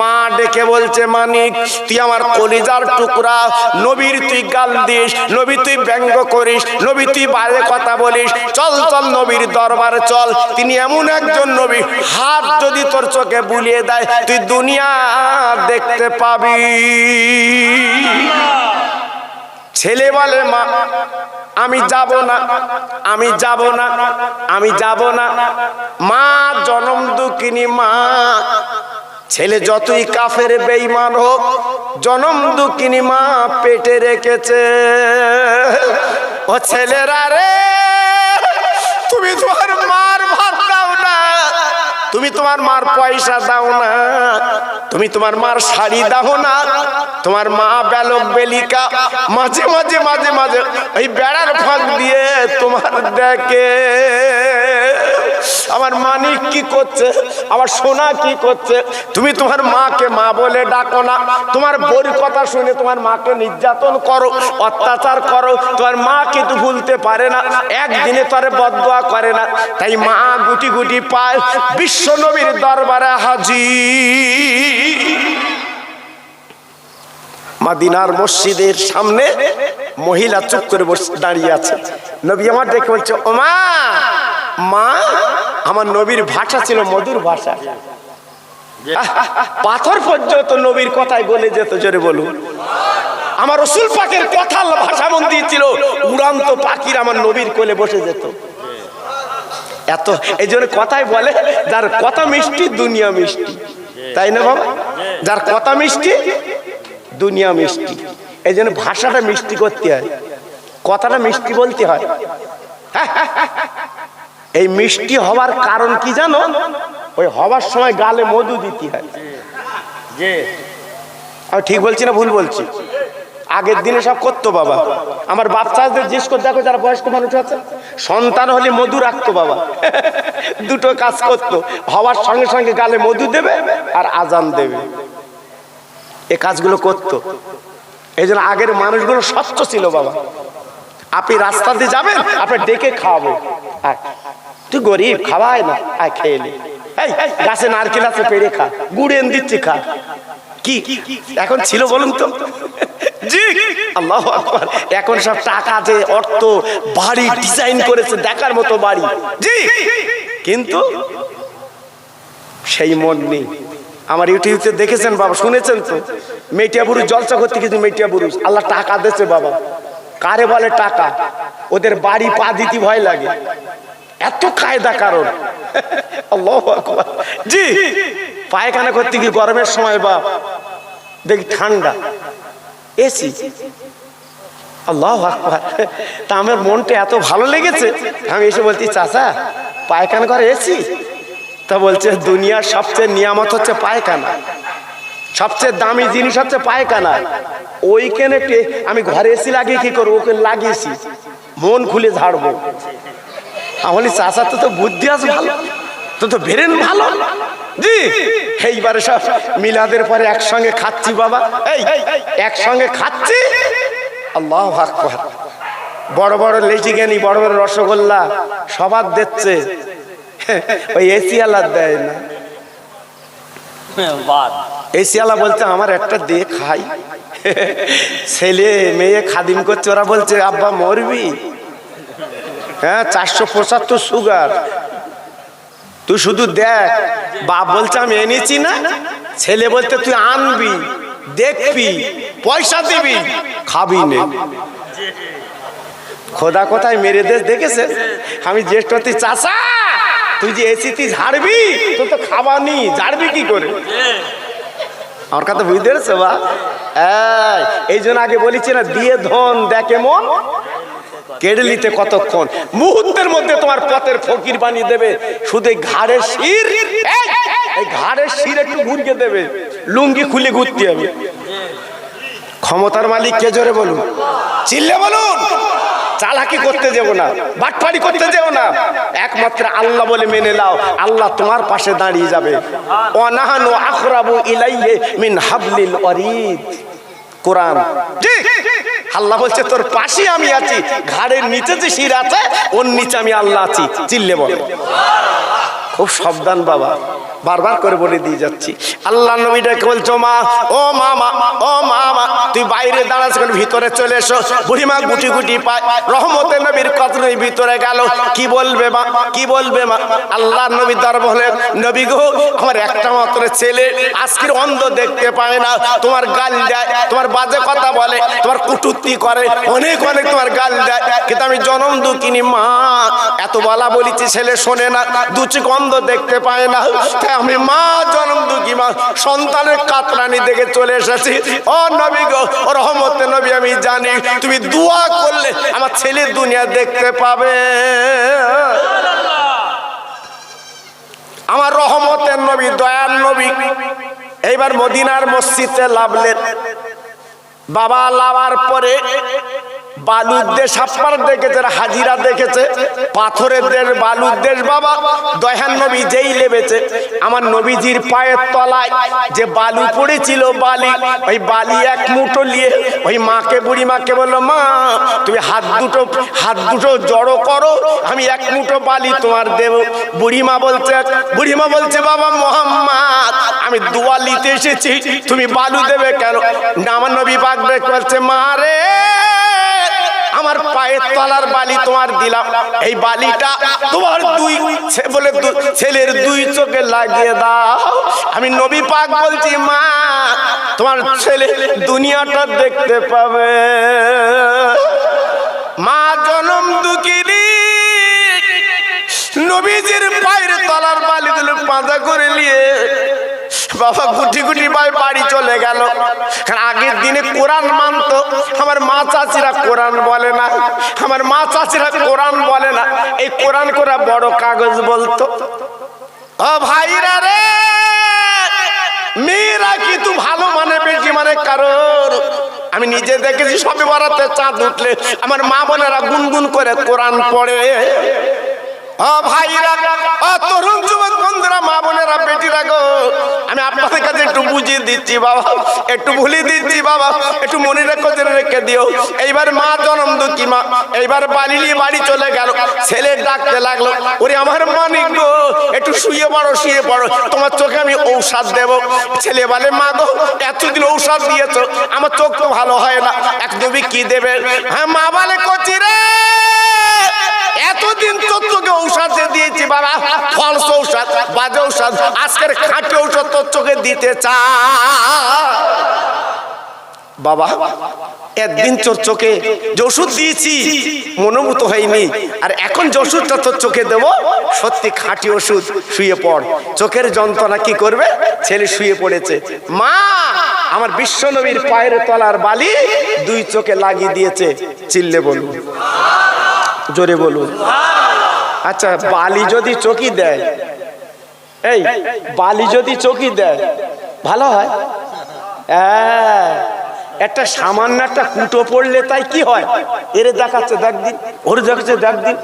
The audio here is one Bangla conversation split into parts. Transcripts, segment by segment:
মা ডেকে বলছে, মানিক, তুই আমার কলিজার টুকরা, নবীর তুই গাল দিস, নবী তুই ব্যঙ্গ করিস, নবী তুই বাইরে কথা বলিস, চল চল নবীর দরবারে চল। তিনি এমন একজন নবী, হাত যদি তোর চোখে বুলিয়ে দেয়, তুই দুনিয়া দেখতে পাবি। ছেলে বলে, মা, আমি যাব না, আমি যাব না, আমি যাব না। মা জনম দুঃখিনী, মা ছেলে যতই কাফের বেইমান হোক, জনম দুঃখিনী মা পেটে রেখেছে। ও ছেলেরা রে, তুমি তোমার মার ভাত দাও না, তুমি তোমার মার পয়সা দাও না, তুমি তোমার মার শাড়ি দাও না, তোমার মা বেলক বেলিকা মাঝে মাঝে মাঝে মাঝে ওই বেড়ার ফাঁক দিয়ে তোমার দেখে। আমার মানিক কি করছে? আমার সোনা কি করছে? তুমি তোমার মাকে মা বলে ডাকো না। তোমার বই কথা শুনে তোমার মাকে নির্যাতন করো, অত্যাচার করো। তোমার মা কিন্তু ভুলতে পারে না। একদিনে তোরে বদয়া করে না। তাই মা গুটি গুটি পায় বিশ্ব নবীর দরবারে হাজির। মাদিনার মসজিদের সামনে মহিলা চুপ করে বসে দাঁড়িয়ে আছে। নবী আমার দেখে বলছে ও মা মা আমার নবীর ভাষা ছিল মধুর ভাষা। পাথর পর্যন্ত নবীর কথায় বলে যেত, জোরে বলুন। আমার রসুল পাকের কথা ভাষা মন দিয়েছিল, উড়ান্ত পাখির আমার নবীর কোলে বসে যেত। এত, এই জন্য কথাই বলে, যার কথা মিষ্টি, দুনিয়া মিষ্টি। তাই না বাবা? যার কথা মিষ্টি, দুনিয়া মিষ্টি। এই জন্য ভাষাটা মিষ্টি করতে হয়। কথাটা মিষ্টি বলতে হয়। এই মিষ্টি হওয়ার কারণ কি জানো? ওই হওয়ার সময় গালে মধু দিতে হয়। যে আমি ঠিক বলছি না ভুল বলছি? আগের দিনে সব করতো বাবা। আমার বাচ্চাদের জিজ্ঞেস করে দেখো যারা বয়স্ক মানুষ আছে সন্তান হলে মধু রাখতো বাবা। দুটো কাজ করতো। হওয়ার সঙ্গে সঙ্গে গালে মধু দেবে আর আজান দেবে। এ কাজগুলো করতো। এই জন্য আগের মানুষগুলো স্বচ্ছ ছিল বাবা। আপনি রাস্তা দিয়ে যাবেন আপনি ডেকে খাওয়াবো আয়। তুই গরিব খাওয়ায় না, আয় খেয়ে নে। গাছে নারকেল আছে, পেড়ে খা, গুড় এনে দিচ্ছি, খা। কি? এখন ছিল বলুন তো? জি এখন সব টাকা যে, অর্থ, বাড়ি ডিজাইন করেছে, দেখার মতো বাড়ি। কিন্তু সেই মন নেই। আমার ইউটিউবে দেখেছেন বাবা, শুনেছেন তো? মেটিয়া বুরুষ জলসা করতে কিছু মেটিয়া বুরুষ আল্লাহ টাকা দিয়েছে বাবা। কারে বলে টাকা? ওদের বাড়ি পা দিতে ভয় লাগে। এত কায়দা কারণ। জি, পায়খানা করতে গিয়ে গরমের সময় বাপ দেখি ঠান্ডা। এসি। আল্লাহ আকবার। তা আমার মনটা এত ভালো লেগেছে। আমি এসে বলছি, চাচা, পায়খানা করে এসি? তা বলছে, দুনিয়ার সবচেয়ে নিয়ামত হচ্ছে পায়খানা। সবচেয়ে দামি জিনিস হচ্ছে পায়খানা। ওইখানে আমি ঘরে এসি লাগিয়ে কি করব? ওকে লাগিয়েছি। মন খুলে ঝাড়বো। আমি চাষা তো তো বুদ্ধি আছে ভালো। তো তো বেরেন ভালো। জি। এইবারে সব মিলাদের পরে একসঙ্গে খাচ্ছি বাবা। এই, একসঙ্গে খাচ্ছি? আল্লাহ আকবার। বড় বড় লেচি জ্ঞানী বড় বড় রসগোল্লা সবার দিচ্ছে। ওই এসি আলাদ দেয় না। এসিয়ালা বলছে, আমার একটা দিয়ে খাই। ছেলে, মেয়ে খাদিম করছে, ওরা বলছে, আব্বা, মরবি? হ্যাঁ চারশো পঁচাত্তর সুগার। তুই শুধু দেখ, বাপ বলছে, আমি এনেছি না। ছেলে বলতে তুই আনবি, দেখবি, পয়সা দিবি, খাবি নে। খোদা কোথায় মেরে দেশ দেখেছে? আমি জ্যেষ্ঠ তুই চাষা তুই যে এসি তুই ঝাড়বি? তোর তো খাবার নি ঝাড়বি কি করে? আমার কথা বুঝতে পেরেছ বা এই জন্য আগে বলেছি না, দিয়ে ধন, দেখে মন কেড়ে নিতে কতক্ষণ? মুহূর্তের মধ্যে তোমার পথের ফকির বানিয়ে দেবে। শুধু ঘাড়ের শির এই, ঘাড়ের শির একটু ঘুরিয়ে দেবে। লুঙ্গি খুলে ঘুরতে হবে ক্ষমতার মালিক কে জোরে বলুন? চিল্লে বলুন। চালাকি করতে যাব না বাটপাড়ি করতে যাব না। একমাত্র আল্লাহ বলে মেনে নাও আল্লাহ তোমার পাশে দাঁড়িয়ে যাবে। অনাহানু আখরাবু ইলাইহে মিন হাবলিল ওয়ারিদ কোরআন। ঠিক। আল্লাহ বলছে তোর পাশে আমি আছি ঘাড়ের নিচে যে শির আছে ওর নিচে আমি আল্লাহ আছি। চিল্লে বলে। খুব সাবধান বাবা। বারবার করে বলে দিয়ে যাচ্ছি। আল্লাহ নবীটাকে বলছো মা, ও মামা ও মামা তুই বাইরে দাঁড়াস কেন ভিতরে চলে এসো। বুড়িমা গুটি গুটি পায়। রহমতের নবীর কতদিন ভিতরে গেল। কি বলবে মা, কি বলবে মা? আল্লাহ নবী দর বলে নবী গো, আমার একটা মাত্র ছেলে, আজকের অন্ধ দেখতে পায় না। তোমার গাল দেয়, তোমার বাজে কথা বলে, তোমার কুটুত্তি করে, অনেক অনেক তোমার গাল দেয়। কিন্তু আমি জনম দুঃখিনী মা। এত বলা বলিছি ছেলে শোনে না। দু দুচি গন্ধ দেখতে পায় না। আমি মা জনম দুঃখী মা, সন্তানের কাতরানি দেখে চলে এসেছি। ও নবী গো রহমতে নবী, আমি জানি তুমি দোয়া করলে আমার ছেলে দুনিয়া দেখতে পাবে। আমার রহমতের নবী দয়ার নবী, এইবার মদিনার মসজিদে লাভলেন। বাবা লাভার পরে বালুর দেশ আপনার দেখেছে, হাজিরা দেখেছে, পাথরের দেশ, বালুর দেশ বাবা, দয়ান নবী যেই লেবেছে, আমার নবীজির পায়ের তলায় যে বালু পড়েছিল বালি, ওই বালি এক মুঠো নিয়ে ওই মাকে বুড়ি মাকে বলল, মা, তুমি হাত দুটো হাত দুটো জড়ো করো, আমি এক মুঠো বালি তোমার দেব। বুড়িমা বলছে বুড়িমা বলছে, বাবা মোহাম্মদ, আমি দোয়া নিতে এসেছি, তুমি বালু দেবে কেন? আমার নবী পাক বলছে মা রে আমার পায়ের তলার বালি তোমার দিলাম। এই বালিটা তোমার দুই বলে ছেলের দুই চোখে লাগিয়ে দাও। আমি নবী পাক বলছি, মা, তোমার ছেলে দুনিয়াটা দেখতে পাবে। মা জনম দুঃখিনী। নবীজির পায়ের তলার বালিগুলো পাঁজা করে নিয়ে বাবা গুটি গুটি ভাই বাড়ি চলে গেল। আগের দিনে কোরআন মানতো, আমার মা চাচিরা কোরআন বলে না, আমার মা চাচিরা কোরআন বলে না, এই কোরআন করা বড় কাগজ বলতো। ও ভাইরা রে, মেয়েরা কিন্তু ভালো মানে বেশি মানে কারোর। আমি নিজে দেখেছি সবে বরাতে চাঁদ উঠলে, আমার মা বোনেরা গুনগুন করে কোরআন পড়ে। ভাইরা তরুণ বন্ধুরা, মা আমি একটু দিচ্ছি বাবা, একটু ভুলি দিচ্ছি বাবা, একটু রেখো দিও। এইবার মা জনম এইবার বাড়ি বাড়ি চলে গেল, ছেলে ডাকতে লাগল, ওরে আমার মানিক গো, একটু শুয়ে পড়ো শুয়ে পড়ো, তোমার চোখে আমি ঔষধ দেব। ছেলে বলে, মা গো, এতদিন ঔষধ দিয়েছ, আমার চোখ তো ভালো হয় না, এক তুমি কি দেবে? হ্যাঁ মা বলে, কচি রে যে দিয়েছি বাবা, ফলস ঔষধ, বাজে ঔষধ, আজকের খাঁটি ঔষধ দিতে চা বাবা, একদিন তোর চোখে দিয়েছি মনোভূত হয়নি। আর এখন যে ওষুধটা তোর চোখে দেবো, সত্যি খাঁটি ওষুধ, শুয়ে পড়। চোখের যন্ত্রণা কি করবে? ছেলে শুয়ে পড়েছে। মা, আমার বিশ্বনবীর পায়ের তলার বালি দুই চোখে লাগিয়ে দিয়েছে। চিল্লে বলুন। জোরে বলুন। আচ্ছা বালি যদি চকি দেয় এই বালি যদি চকি দেয় ভালো হয়? হ্যাঁ, একটা সামান্য একটা কুটো পড়লে তাই কি হয়? এরে দেখাচ্ছে দেখ দিন ওর দেখাচ্ছে দেখ দিন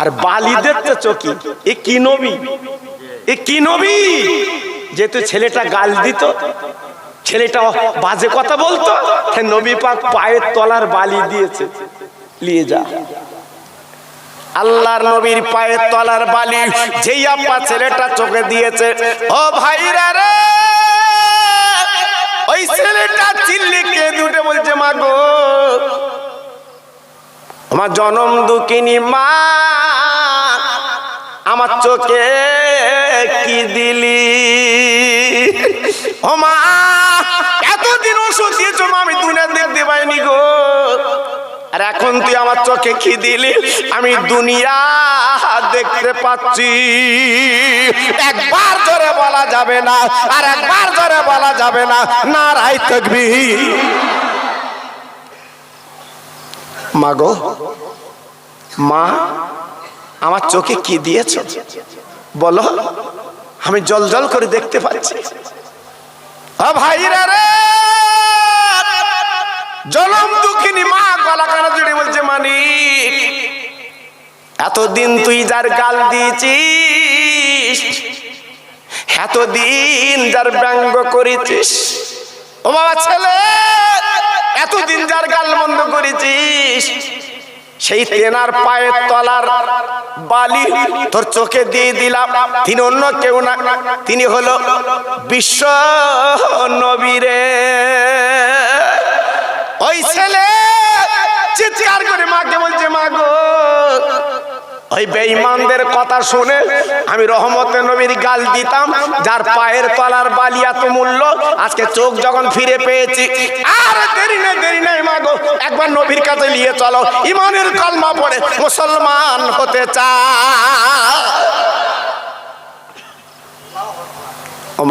আর বালি দেখতে চকি এ কি নবী? এ কি নবী? যেহেতু ছেলেটা গাল দিত ছেলেটা বাজে কথা বলতো নবী পাক পায়ের তলার বালি দিয়েছে। নিয়ে যা। আল্লাহর নবীর পায়ের তলার বালি যেই আপা ছেলেটা চোখে দিয়েছে, ও ভাইরা রে! ওই ছেলেটা চিল্লি কে দুটে বলছে, মা গো, আমার জনম দুঃখিনী মা, আমার চোখে কি দিলি? ও মা, এতদিন ওষুধ দিয়েছ মা, আমি দুনিয়া দেখতে পাইনি গো। আর এখন তুই আমার চোখে কি দিলি? আমি দুনিয়া দেখতে পাচ্ছি। একবার জোরে বলা যাবে না, আর একবার জোরে বলা যাবে না। না রাই থাকবি মাগো মা, আমার চোখে কি দিয়েছ? বলো, আমি জল জল করে দেখতে পাচ্ছি। ভাইরা রে! জলম দুঃখিনী মা। এতদিন তুই যার গাল দিয়েছিস, এতদিন যার ব্যঙ্গ করেছিস। ও বাবা, ছেলে, এতদিন যার গাল বন্ধ করেছিস, সেই তেনার পায়ের তলার বালি তোর চোখে দিয়ে দিলাম। তিনি অন্য কেউ না, তিনি হলো বিশ্ব নবীরে ওই ছেলে, চিৎকার করে মাকে বলছে ওই বেঈমানদের কথা শুনে আমি রহমতের নবীর গাল দিতাম, যার পায়ের তলার বালি এত মূল্য, আজকে চোখ যখন ফিরে পেয়েছি, আর দেরি নেই দেরি নেই মাগো, একবার নবীর কাছে নিয়ে চলো, ইমানের কলমা পড়ে মুসলমান হতে চা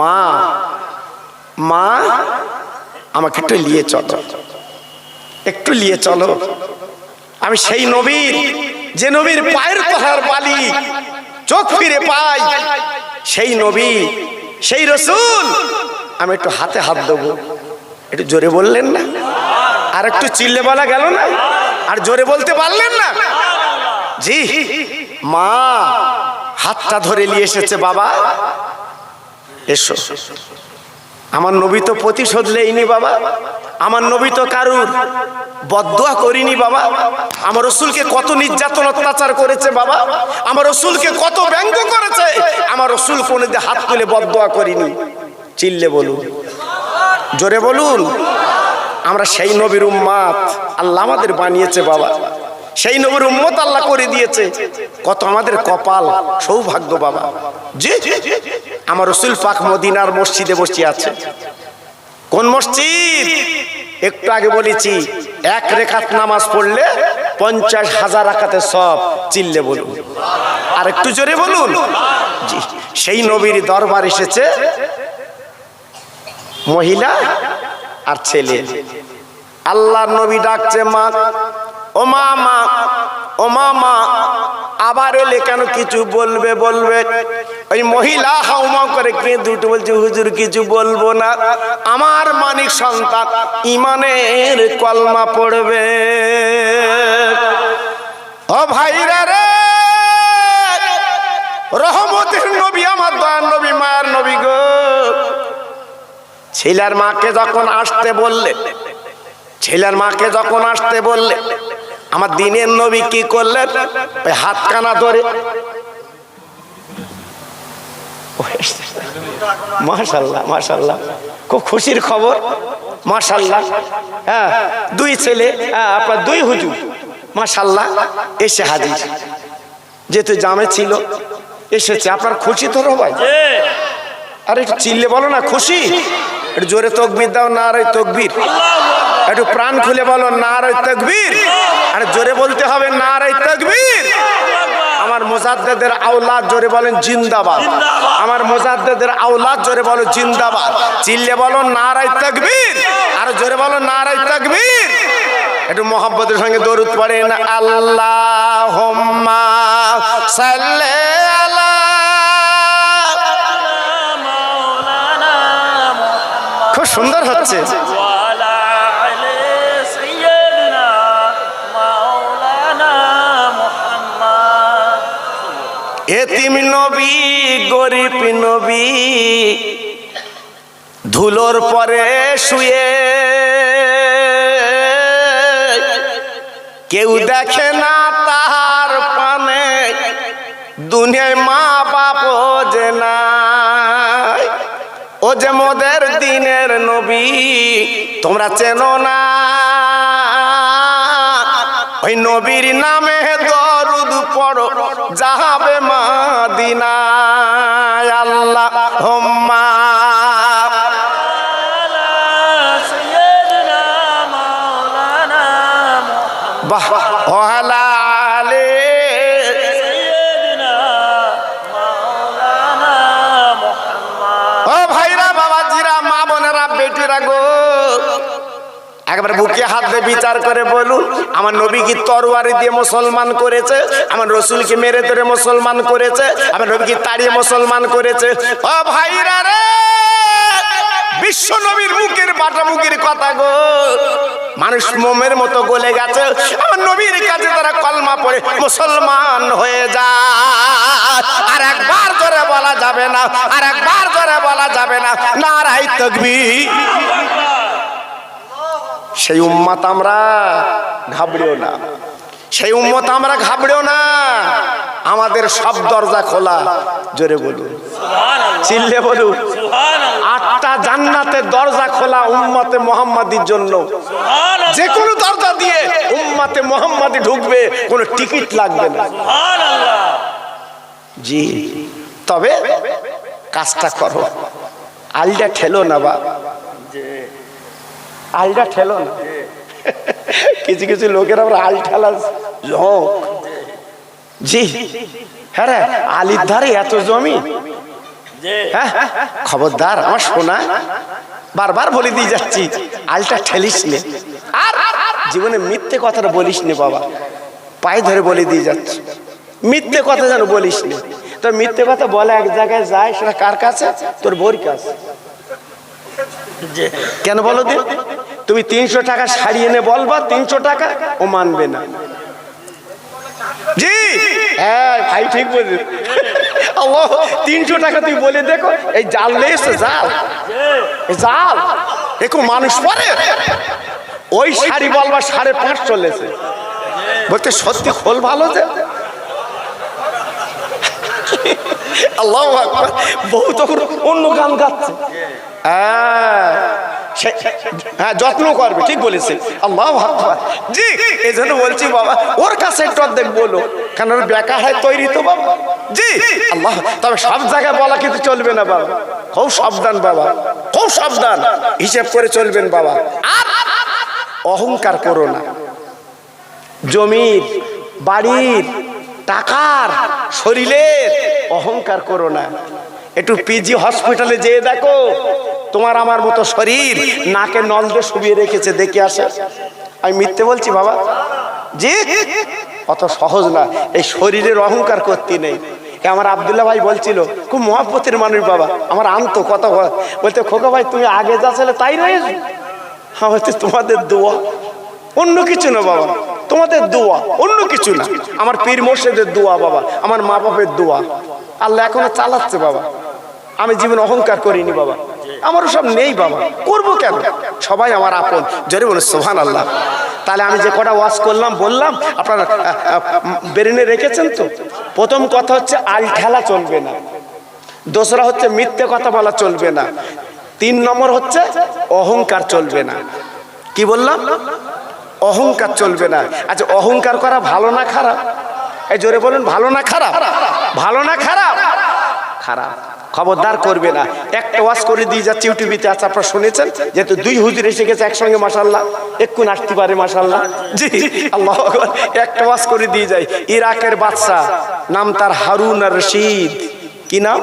মা মা, আমাকে একটু নিয়ে চলো, একটু নিয়ে চলো। আমি সেই নবীর যে নবীর পায়ের তলার বালি চোখ ফিরে পাই, সেই নবী, সেই রসুল, আমি একটু হাতে হাত দেবো। একটু জোরে বললেন না? আর একটু চিল্লে বলা গেল না? আর জোরে বলতে পারলেন না? জি, মা, হাতটা ধরে নিয়ে এসেছে বাবা। এসো। আমার নবী তো প্রতিশোধ লেইনি বাবা। আমার নবী তো কারুর বদুয়া করিনি বাবা আমার রসুলকে কত নির্যাতন অত্যাচার করেছে বাবা আমার রসুলকে কত ব্যঙ্গ করেছে আমার রসুল কোনে দিয়ে হাত তুলে বদুয়া করিনি চিল্লে বলুন জোরে বলুন আমরা সেই নবীর উম্মাত আল্লাহ আমাদের বানিয়েছে বাবা সেই নবীর উম্মত আল্লাহ করে দিয়েছে কত আমাদের কপাল সৌভাগ্য বাবা জি আমার রসুল পাক মদিনার মসজিদে বসে আছে কোন মসজিদ? একটু আগে বলেছি, এক রেখাত নামাজ পড়লে পঞ্চাশ হাজার রাখাতে সব চিল্লে বলুন। আর একটু জোরে বলুন। সেই নবীর দরবার এসেছে মহিলা আর ছেলে। আল্লাহ নবী ডাকছে মা, ও মা মা, ও মা মা। আবার এলে কেন কিছু বলবে বলবে? ওই মহিলা হাউমা করে কে দুটো বলছে, হুজুর, কিছু বলব না। আমার মানিক সন্তান ইমানের কলমা পড়বে। ও ভাইরা রে, রহমতের নবী, আমার দয়ার নবী, মায়ের নবী গো। ছেলের মাকে যখন আসতে বললে, ছেলের মাকে যখন আসতে বললে আমার দিনের নবী কি করলেন? ওই হাত কানা ধরে মাশাল্লাহ মাশাল্লাহ। খুব খুশির খবর। মাশাল্লাহ। হ্যাঁ দুই ছেলে হ্যাঁ আপনার দুই হুজুর। মাশাল্লাহ এসে হাজির। যেহেতু জামে ছিল এসেছে। আপনার খুশি তো ভাই আরে একটু চিল্লে বলো না খুশি? একটু জোরে তকবির দাও না আর তকবির। একটু প্রাণ খুলে বলো না আর তকবির। আর জোরে বলতে হবে না আর তকবির। আমার মোজাদ্দেদের আওলাদ জোরে বলেন, জিন্দাবাদ। আমার মোজাদ্দেদের আওলাদ জোরে বলো, জিন্দাবাদ। চিল্লে বলো নারাই তকবীর। আর জোরে বলো নারাই তকবীর। একটু মোহাম্মদের সঙ্গে দরুদ পড়েন আল্লাহ সাল্লে আলা খুব সুন্দর হচ্ছে। নবী, গরিব নবী। ধুলোর পরে শুয়ে কেউ দেখে না তাহার পানে। দুনিয়ায় মা বাপ যে নাই। ও যে মোদের দিনের নবী, তোমরা চেনো না। ওই নবীর নামে দরুদ পড়ো যাহাবে মাদিনায়। আল্লাহ একবার বুকে হাত বিচার করে বলুন, আমার নবী কি তরবারি দিয়ে মুসলমান করেছে? আমার রসুলকে মেরে ধরে মুসলমান করেছে? আমার নবী কি তাড়িয়ে মুসলমান করেছে? ও ভাইরা রে, বিশ্ব নবীর মুখের বাটা মুখের কথা গো। মানুষ মোমের মতো গলে গেছে। আমার নবীর কাছে তারা কলমা পড়ে, মুসলমান হয়ে যায় আর একবার জোরে বলা যাবে না, আর একবার জোরে বলা যাবে না। নারাই তকবীর। সেই উম্মাত আমরা ঘাবড়িও না। সেই উম্মত আমরা ঘাবড়েও না। আমাদের সব দরজা খোলা। জোরে বলুন। চিল্লে বলুন। আটটা জান্নাতের দরজা খোলা উম্মতে মোহাম্মদীর জন্য। যে কোনো দরজা দিয়ে উম্মতে মোহাম্মদী ঢুকবে কোনো টিকিট লাগবে না। জি। তবে কাজটা করো। আলটা ঠেলো না বা। আলটা ঠেলো না। কিছু কিছু লোকের আবার আল ঠেলা লোক জি। হ্যাঁ রে, আলির ধারে এত জমি। হ্যাঁ খবরদার আমার শোনা বারবার বলে দিয়ে যাচ্ছি আলটা ঠেলিস নে। আর জীবনে মিথ্যে কথাটা বলিস নে বাবা। পায়ে ধরে বলে দিয়ে যাচ্ছি। মিথ্যে কথা যেন বলিস নে। তো মিথ্যে কথা বলে এক জায়গায় যায় সেটা কার কাছে? তোর বোর কাছে। কেন বলো দিন তুমি তিনশো টাকা সারিয়ে এনে বলবা, তিনশো টাকা ও মানবে না। জি! হ্যাঁ ভাই, ঠিক বলছি। তিনশো টাকা তুই বলে দেখো, এই জাল জাল। জাল মানুষ ওই শাড়ি সাড়ে পাঁচশো লেছে বলতে সত্যি খোল ভালো যে। বহু তখন অন্য গান গাচ্ছে। হ্যাঁ। হ্যাঁ যত্ন করবে, ঠিক বলেছে আল্লাহ জি এই জন্য বলছি বাবা, ওর কাছে একটু অর্ধেক বলো, কেন ওর বেকা হয় তৈরি তো বাবা? জি, আল্লাহ, তবে সব জায়গায় বলা কিন্তু চলবে না বাবা। খুব সাবধান বাবা, খুব সাবধান, হিসেব করে চলবেন বাবা। অহংকার করো না। জমির, বাড়ির, টাকার, শরীরের অহংকার করো না। একটু পিজি হসপিটালে যেয়ে দেখো। তোমার আমার মতো শরীর নাকে নল দিয়ে শুবিয়ে রেখেছে, দেখে আসে। আমি মিথ্যে বলছি বাবা? জি, অত সহজ না, এই শরীরের অহংকার করতে নেই। আমার আবদুল্লাহ ভাই বলছিল, খুব মহাব্বতের মানুষ বাবা, আমার আনতো বল- বলতে, খোকা ভাই, তুমি আগে যা ছিলে তাই রয়েছে হ্যাঁ বলতে তোমাদের দোয়া। অন্য কিছু না বাবা, তোমাদের দোয়া, অন্য কিছু না। আমার পীর মোর্শেদের দোয়া বাবা, আমার মা বাপের দোয়া। আল্লাহ এখনও চালাচ্ছে বাবা। আমি জীবন অহংকার করিনি বাবা। আমারও সব নেই বাবা। করব কেন? সবাই আমার আপন। জোরে বলে সোহান আল্লাহ তাহলে আমি যে কটা ওয়াশ করলাম, বললাম, আপনারা বেরেনে রেখেছেন তো? প্রথম কথা হচ্ছে, আল ঠেলা চলবে না। দোসরা হচ্ছে, মিথ্যে কথা বলা চলবে না। তিন নম্বর হচ্ছে, অহংকার চলবে না। কি বললাম? অহংকার চলবে না। আচ্ছা অহংকার করা ভালো না খারাপ? এই জোরে বলুন, ভালো না খারাপ? ভালো না খারাপ? খারাপ। খবরদার করবে না। একটা ওয়াজ করে দিয়ে যাচ্ছে ইউটিউবিতে আছে আপনারা শুনেছেন? যেহেতু দুই হুজুর এসে গেছে একসঙ্গে মাসাল্লাহ এক্ষুন আসতে পারে মাসাল্লাহ জি আল্লাহ। একটা ওয়াজ করে দিয়ে যায়। ইরাকের বাদশা নাম তার হারুন আর রশিদ। কি নাম?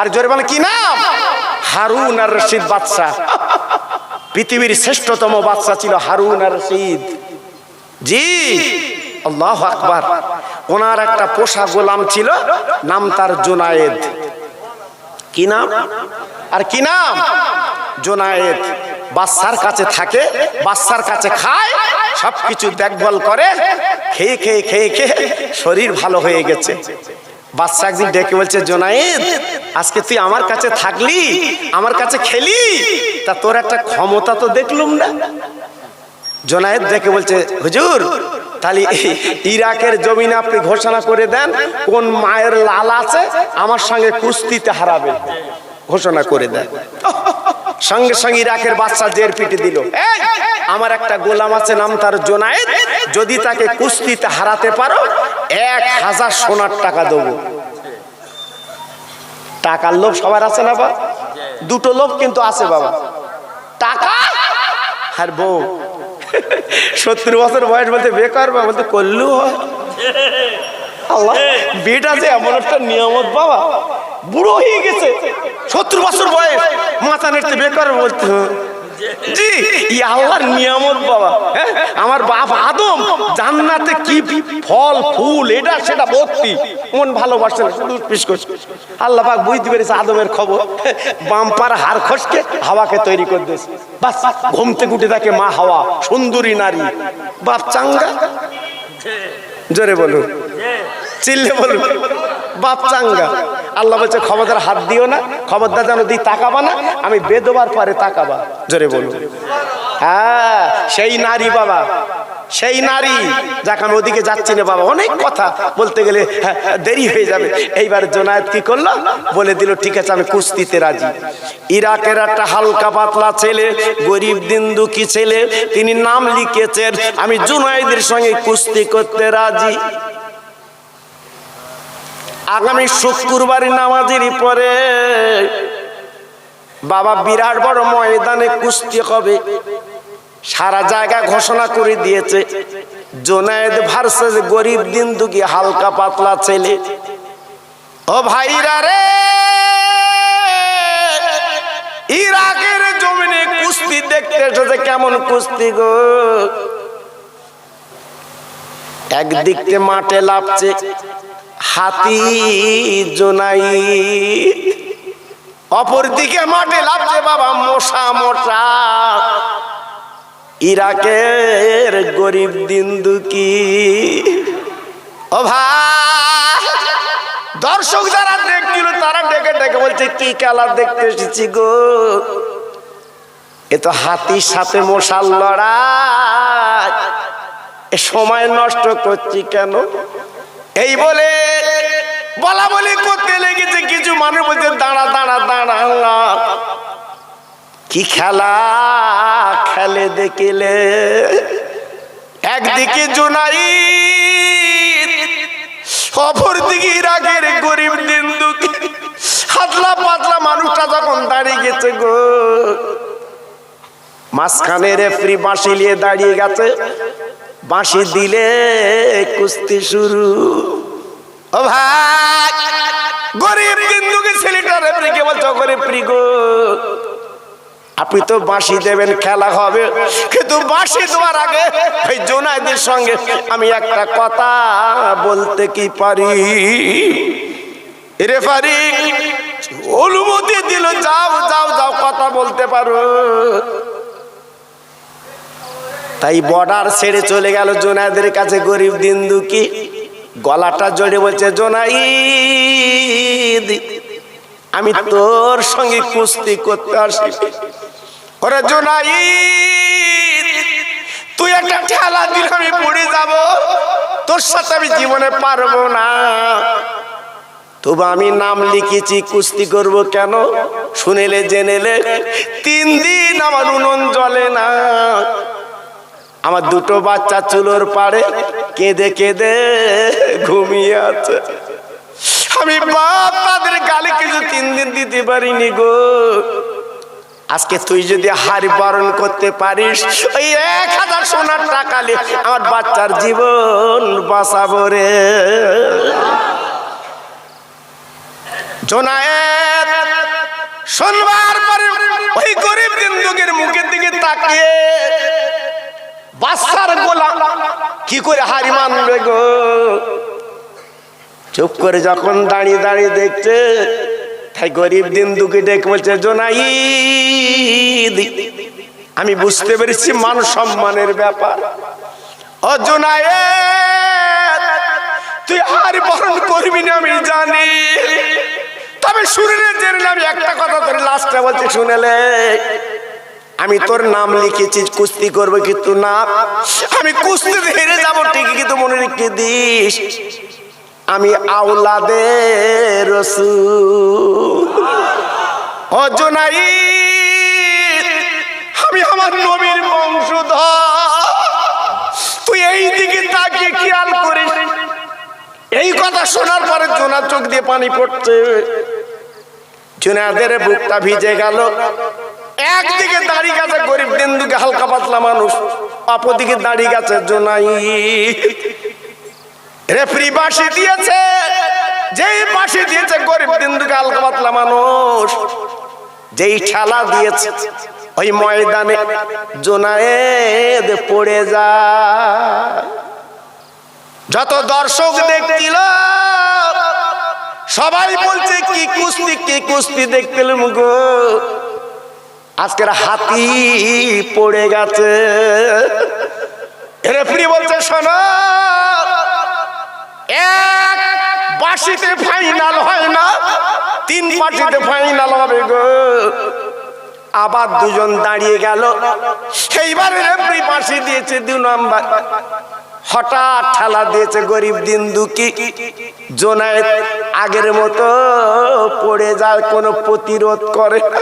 আর জোরে বলে কি নাম? হারুন আর রশিদ বাদশা পৃথিবীর শ্রেষ্ঠতম বাদশা ছিল হারুন আর রশিদ। জি, আল্লাহ আকবার। ওনার একটা পোষা গোলাম ছিল, নাম তার জোনায়েদ। কি নাম? আর কি নাম? জোনায়েদ। বাচ্চার কাছে থাকে, বাচ্চার কাছে খায়, সবকিছু দেখভাল করে, খেয়ে খেয়ে খেয়ে খেয়ে শরীর ভালো হয়ে গেছে। বাচ্চা একদিন ডেকে বলছে, জোনায়েদ, আজকে তুই আমার কাছে থাকলি, আমার কাছে খেলি? তা তোর একটা ক্ষমতা তো দেখলুম না। জোনায়েদ ডেকে বলছে, হুজুর তাহলে ইরাকের জমিনে আপনি ঘোষণা করে দেন কোন মায়ের লাল আছে, আমার সঙ্গে কুস্তিতে হারাবে। ঘোষণা করে দেন। সঙ্গে সঙ্গে ইরাকের বাচ্চা জের পিটে দিল। আমার একটা গোলাম আছে, নাম তার জোনায়েদ। যদি তাকে কুস্তিতে হারাতে পারো, এক হাজার সোনার টাকা দেবো। টাকার লোভ সবার আছে না বা দুটো লোভ কিন্তু আছে বাবা। টাকা আর বউ। সত্তর বছর বয়স বলতে বেকার বা বলতে করলেও হয় আল্লাহ, বিয়েটা যে এমন একটা নিয়ামত বাবা, বুড়ো হয়ে গেছে সত্তর বছর বয়স, মাথা নেড়তে বেকার বলতে। জি, ই আল্লাহর নিয়ামত বাবা। হ্যাঁ? আমার বাপ আদম জান্নাতে কি ফল, ফুল, এটা সেটা ভর্তি। মন ভালোবাসে না শুধু পিস করছে আল্লাহ পাক বুঝতে পেরেছে আদমের খবর। বাম্পার হার খসকে হাওয়াকে তৈরি করে দিয়েছে। বাস, ঘুম থেকে উঠে থাকে মা হাওয়া, সুন্দরী নারী। বাপ চাঙ্গা? জোরে বলুন। চিল্লে বলুন। বাপ চাঙ্গা। আল্লাহ বলছে খবরদার হাত দিও না খবরদার যেন দিই তাকাবা না আমি বেদবার পরে তাকাবা। জোরে বলুন। হ্যাঁ সেই নারী বাবা সেই নারী যাকে আমি ওদিকে যাচ্ছি না বাবা অনেক কথা বলতে গেলে হ্যাঁ, দেরি হয়ে যাবে। এইবার জোনায়েত কি করল? বলে দিল ঠিক আছে আমি কুস্তিতে রাজি। ইরাকের একটা হালকা পাতলা ছেলে গরিব দিন দুঃখী ছেলে তিনি নাম লিখেছেন আমি জুনায়েদের সঙ্গে কুস্তি করতে রাজি। আগামী শুক্রবার নামাজের পরে বাবা বিরাট বড় ময়দানে কুস্তি হবে। সারা জায়গা ঘোষণা করে দিয়েছে, জোনায়েদ ভার্সেস গরিব দিন দুঃখী হালকা পাতলা ছেলে। ও ভাইরা রে, ইরাকের জমিনে কুস্তি দেখতে এসেছে, কেমন কুস্তি গো? একদিকতে মাঠে লাভছে হাতি জোনাই অপর দিকে মাঠে লাভছে বাবা মশা মোটা ইরাকের গরিব দিন দুকি দর্শক যারা দেখছিল, তারা ডেকে ডেকে বলছে, কি খেলা দেখতে এসেছি গো? এ তো হাতির সাথে মশার লড়াই। এ সময় নষ্ট করছি কেন? এই বলে, বলা বলি করতে লেগেছে কিছু মানুষ বলছে, দাঁড়া দাঁড়া দাঁড়া কি খেলা খেলে দেখিলে? একদিকে জোনাই অপর দিকে ইরাকের গরিব দিন দুঃখী হাতলা পাতলা মানুষটা যখন দাঁড়িয়ে গেছে গো, মাঝখানে রেফরি বাঁশি নিয়ে দাঁড়িয়ে গেছে। বাঁশি দিলে কুস্তি শুরু। ও ভাই গরিব বিন্দুকে ছেলেটা রেফরিকে বলছো গরিব প্রি গো। আপনি তো বাঁশি দেবেন খেলা হবে। কিন্তু বাঁশি দেওয়ার আগে এই জোনাইদের সঙ্গে আমি একটা কথা বলতে কি পারি? রেফারি অনুমতি দিল যাও যাও যাও কথা বলতে পারো। তাই বর্ডার ছেড়ে চলে গেল জোনাইদের কাছে, গরিব দিন দুঃখী, গলাটা জড়ে বলছে জোনাই আমি তোর সঙ্গে কুস্তি করতে আসি। ওরে জোনাই তুই একটা ঠেলা দিলে আমি পড়ে যাব। তোর সাথে আমি জীবনে পারব না। তবু আমি নাম লিখেছি, কুস্তি করব কেন? শুনেলে, জেনেলে, তিন দিন আমার উনুন জ্বলে না। আমার দুটো বাচ্চা চুলোর পাড়ে কেঁদে কেঁদে ঘুমিয়ে আছে। আমি বাপ, তাদের গালে কিছু তিন দিন দিতে পারিনি গো। আজকে তুই যদি হারি বরণ করতে পারিস, ওই এক হাজার সোনার টাকা আমার বাচ্চার জীবন বাঁচাবো রে। জোনায়েত শোনবার পরে ওই গরিব দিনদুকের মুখের দিকে তাকিয়ে বাচ্চার গোলা। কি করে হারি মানবে গো? চুপ করে যখন দাঁড়িয়ে দাঁড়িয়ে দেখছে, তাই গরিব দিন দুকে ডেকে বলছে জোনাই আমি বুঝতে পেরেছি মান সম্মানের ব্যাপার। ও জোনাই তুই আর বরণ করবি না, আমি জানি। তবে শুনলে জেনে আমি একটা কথা তোর লাস্টে বলছে শুনেলে আমি তোর নাম লিখেছি, কুস্তি করব কিন্তু না আমি কুস্তি হেরে যাব, ঠিকই কিন্তু মনে রেখে দিস আমি আউলাদে রসুল। ও জোনাই আমি আমার নবীর বংশধর। তুই এই দিকে তাকিয়ে খেয়াল করিস। এই কথা শোনার পরে জোনার চোখ দিয়ে পানি পড়ছে। জোনাদের বুকটা ভিজে গেল। একদিকে দাঁড়িয়ে গেছে গরিব দিন দিকে হালকা পাতলা মানুষ, অপরদিকে দাঁড়িয়ে গেছে জোনাই। রেফরি বাসি দিয়েছে, যেই বাসি দিয়েছে গরিব, দিনদুকে হালকা পাতলা মানুষ, যেই খেলা দিয়েছে, ওই ময়দানে জোনায়েদ পড়ে যায়। যত দর্শক দেখছিল, সবাই বলছে, কি কুস্তি কি কুস্তি দেখতে গো। আজকের হাতি পড়ে গেছে। রেফরি বলছে, শোনো, এক বাসিতে ফাইনাল হয় না, তিন পার্টিতে ফাইনাল হবে গো। আবার দুজন দাঁড়িয়ে গেল, সেইবার রেফরি ফাঁসি দিয়েছে দু নম্বর। হঠাৎ ঠেলা দিয়েছে গরিব দিন দুঃখী। জোনায়েত আগের মতো পড়ে যায়, কোনো প্রতিরোধ করে না।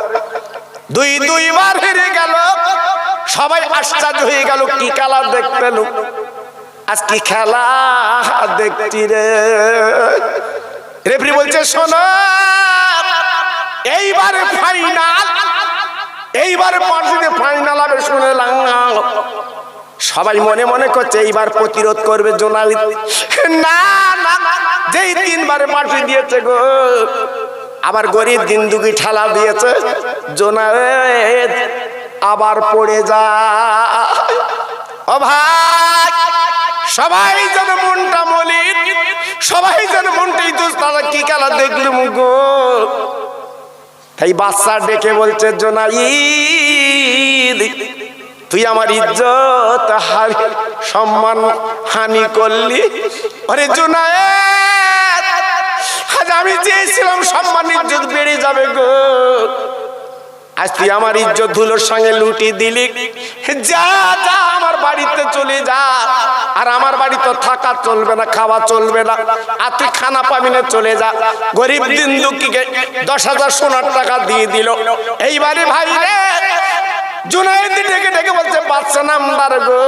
দুই দুইবার হেরে গেল। সবাই আশ্চর্য হয়ে গেল, কি খেলা দেখতে আজ কি খেলা দেখছি রে। রেফরি বলছে, শোনো, এইবারে ফাইনাল এইবারে পার্টিতে ফাইনাল হবে শুনেলাম সবাই মনে মনে করছে, এইবার প্রতিরোধ করবে জোনালি। না না, যেই তিনবারে মাটি দিয়েছে গো। আবার গরিব দিন দুগি ঠেলা দিয়েছে। জোনায়েদ আবার পড়ে যা ও ভাই সবাই যেন মনটা মলিন সবাই যেন মনটাই দোষ তারা কি খেলা দেখলি গো? তাই বাচ্চা ডেকে বলছে জোনাইদ তুই আমার ইজ্জত হারি সম্মান হানি করলি। আরে জোনায়েদ আজ আমি চেয়েছিলাম সম্মান ইজ্জত বেড়ে যাবে গো। আজ তুই আমার ইজ্জত ধুলোর সঙ্গে লুটি দিলি। যা যা, আমার বাড়িতে চলে যা। আর আমার বাড়ি তো থাকা চলবে না, খাওয়া চলবে না। আর তুই খানা পাবি না, চলে যা। গরিব দিন দুঃখীকে দশ হাজার সোনার টাকা দিয়ে দিল। এইবারে ভাই রে, জুনাইদি ডেকে ডেকে বলছে, বাচ্চা নাম্বার গো।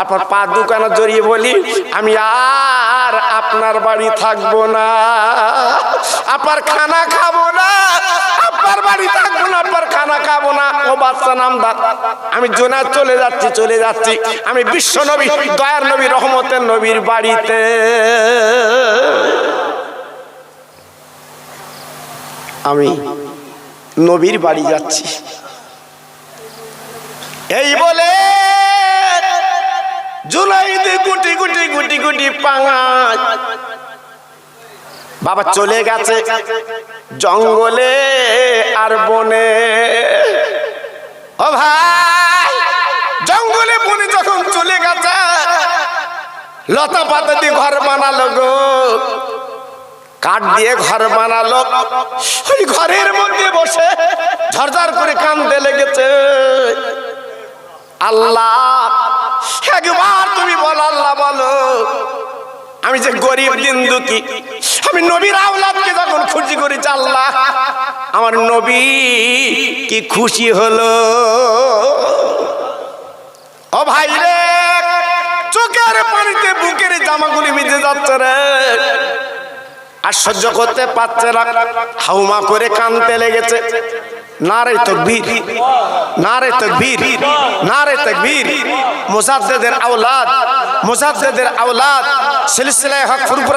আপনার পা দোকানে জড়িয়ে বলি, আমি আর আপনার বাড়ি থাকব না। আপনার খানা খাব না আপনার বাড়ি থাকব না আপনার খানা খাব না। ও বাচ্চা নামদার, আমি জোনা চলে যাচ্ছি চলে যাচ্ছি। আমি বিশ্ব নবী, দয়ার নবী, রহমতের নবীর বাড়িতে। আমি নবীর বাড়ি যাচ্ছি। এই বলে জুলাইতে গুটি গুটি গুটি গুটি পাঙায় বাবা চলে গেছে জঙ্গলে আর বনে। ও ভাই, জঙ্গলে বনে যখন চলে গেছে, লতা পাতা দিয়ে ঘর বানালো গো। কাঠ দিয়ে ঘর বানালো। ওই ঘরের মধ্যে বসে ঝরঝর করে কান্দতে লেগেছে। আল্লাহ একবার তুমি বলো, আল্লাহ বলো। আমি যে গরিব দিন কি? আমি নবীর আওলাদকে যখন খুশি করেছি, আল্লাহ, আমার নবী কি খুশি হলো? ও ভাই রে, চোখের পানিতে বুকের জামাগুলি ভিজে যাচ্ছে রে। আর সহ্য করতে পারছে না। হাউমা করে কানতে লেগেছে। নারে তকবীর নারে তকবীর নারে তকবীর। মুজাদ্দেদের আওলাদ মুজাদ্দেদের আওলাদ সিলসিলায় হক শরীফ।